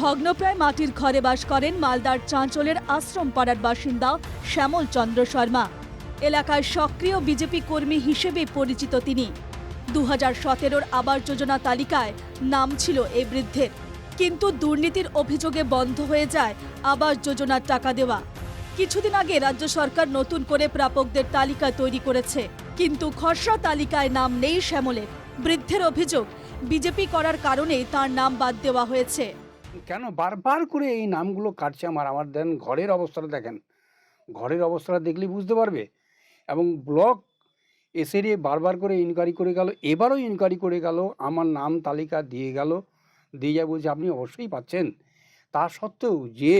ভগ্নপ্রায় মাটির ঘরে বাস করেন মালদার চাঁচলের আশ্রম পাড়ার বাসিন্দা শ্যামল চন্দ্র শর্মা। এলাকায় সক্রিয় বিজেপি কর্মী হিসেবে পরিচিত তিনি। দু হাজার সতেরোর আবাস যোজনা তালিকায় নাম ছিল এই বৃদ্ধের। কিন্তু দুর্নীতির অভিযোগে বন্ধ হয়ে যায় আবাস যোজনার টাকা দেওয়া। কিছুদিন আগে রাজ্য সরকার নতুন করে প্রাপকদের তালিকা তৈরি করেছে। কিন্তু খসড়া তালিকায় নাম নেই শ্যামলের। বৃদ্ধের অভিযোগ, বিজেপি করার কারণেই তার নাম বাদ দেওয়া হয়েছে। কেন? বারবার করে এই নামগুলো কাটছে আমার। আমার দেন ঘরের অবস্থাটা দেখেন। ঘরের অবস্থাটা দেখলেই বুঝতে পারবে। এবং ব্লক এসে দিয়ে বারবার করে ইনকোয়ারি করে গেল, এবারও ইনকোয়ারি করে গেল, আমার নাম তালিকা দিয়ে গেল, দিয়ে যা বলছে, আপনি অবশ্যই পাচ্ছেন। তা সত্ত্বেও যে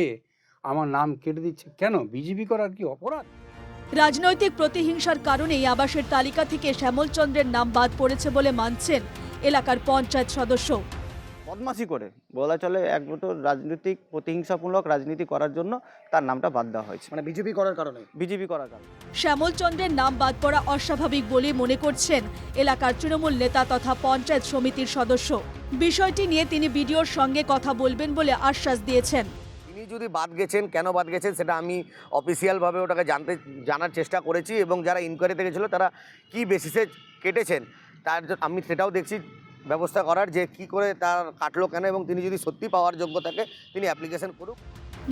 আমার নাম কেটে দিচ্ছে, কেন? বিজেপি করার কি অপরাধ? রাজনৈতিক প্রতিহিংসার কারণেই আবাসের তালিকা থেকে শ্যামলচন্দ্রের নাম বাদ পড়েছে বলে মানছেন এলাকার পঞ্চায়েত সদস্য। বদমাসি করে। বলা চলে একমাত্র রাজনৈতিক প্রতিহিংসামূলক রাজনীতি করার জন্য তার নামটা বাদ দেওয়া হয়েছে। মানে বিজেপি করার কারণে? বিজেপি করার কারণে। শ্যামলচন্দ্রের নাম বাদ পড়া অস্বাভাবিক বলে মনে করছেন এলাকার তৃণমূল নেতা তথা পঞ্চায়েত সমিতির সদস্য। বিষয়টি নিয়ে তিনি বিডিওর সঙ্গে কথা বলবেন বলে আশ্বাস দিয়েছেন। তিনি যদি বাদ গেছেন কেন বাদ গেছেন সেটা আমি অফিসিয়ালভাবে ওটাকে জানতে জানার চেষ্টা করেছি এবং যারা ইনকোয়ারিতে গেছিল তারা কি বেসিসে কেটেছেন তার আমি সেটাও দেখছি ব্যবস্থা করার যে কি করে তার কাটলো কেন এবং তিনি যদি সত্যি পাওয়ার যোগ্য থাকে তিনি অ্যাপ্লিকেশন করুক।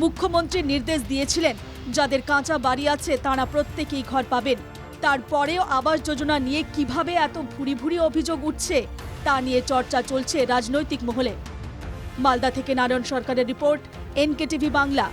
মুখ্যমন্ত্রী নির্দেশ দিয়েছিলেন, যাদের কাঁচা বাড়ি আছে তারা প্রত্যেকেই ঘর পাবেন। তারপরেও আবাস যোজনা নিয়ে কীভাবে এত ভুরি ভুরি অভিযোগ উঠছে, তা নিয়ে চর্চা চলছে রাজনৈতিক মহলে। মালদা থেকে নারায়ণ সরকারের রিপোর্ট, এনকেটিভি বাংলা।